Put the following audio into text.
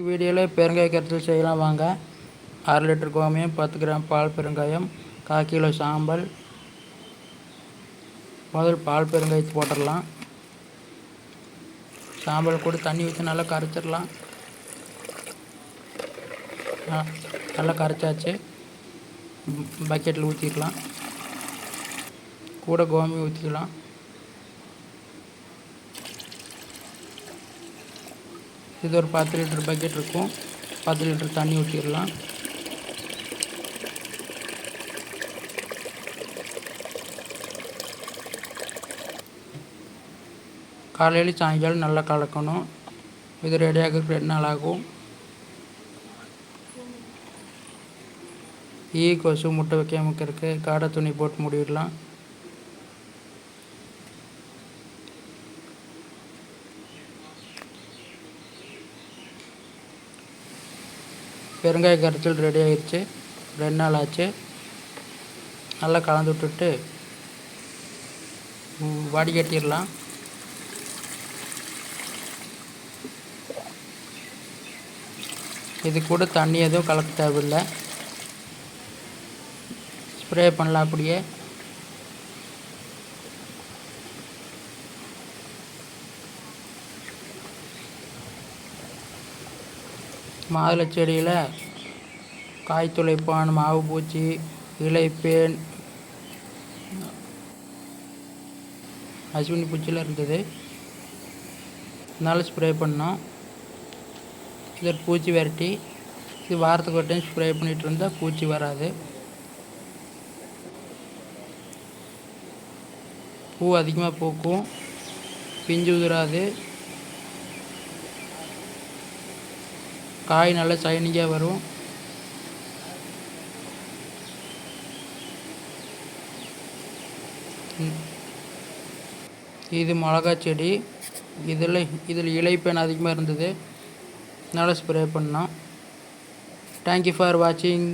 இன்றைக்கி வீடியோவில் பெருங்காய கரைசல் செய்யலாம். வாங்க. அரை லிட்டர் கோமியம் பத்து கிராம் பால் பெருங்காயம் கால் கிலோ சாம்பல். முதல் பால் பெருங்காயத்து போட்டுடலாம். சாம்பல் கூட தண்ணி ஊற்றி நல்லா கரைச்சிடலாம். நல்லா கரைச்சாச்சு. பக்கெட்டில் ஊற்றிக்கலாம் கூட கோமி ஊற்றிக்கலாம் இது ஒரு பத்து லிட்டர் பக்கெட் இருக்கும். பத்து லிட்டர் தண்ணி ஊற்றிடலாம் காலையில் சாயங்காலம் நல்லா கலக்கணும். இது ரெடியாக ரெண்டு நாள் ஆகும். ஈ கொசு முட்டை வைக்காம இருக்குது காடை துணி போட்டு மூடிடலாம். பெருங்காய கரைச்சல் ரெடி ஆகிடுச்சு ரெண்டு நாள் ஆச்சு. நல்லா கலந்து விட்டுட்டு வடிகட்டிடலாம் இது கூட தண்ணி எதுவும் கலக்க தேவையில்லை. ஸ்ப்ரே பண்ணலாம் அப்படியே. மாதுளை செடியில் காய் துளைப்பான் மாவு பூச்சி இலைப்பேன் அஸ்வினி பூச்சிலாம் இருந்தது. அதனால ஸ்ப்ரே பண்ணோம். இதில் பூச்சி விரட்டி இது வாரத்துக்கு ஒரு டைம் ஸ்ப்ரே பண்ணிகிட்டு இருந்தால் பூச்சி வராது. பூ அதிகமாக பூக்கும். பிஞ்சு உதிராது. காய் நல்லா சைனிங்காக வரும். இது மிளகா செடி. இதில் இதில் இலைப்பேன் அதிகமாக இருந்தது. நல்லா ஸ்ப்ரே பண்ணோம் தேங்க்யூ ஃபார் வாட்சிங்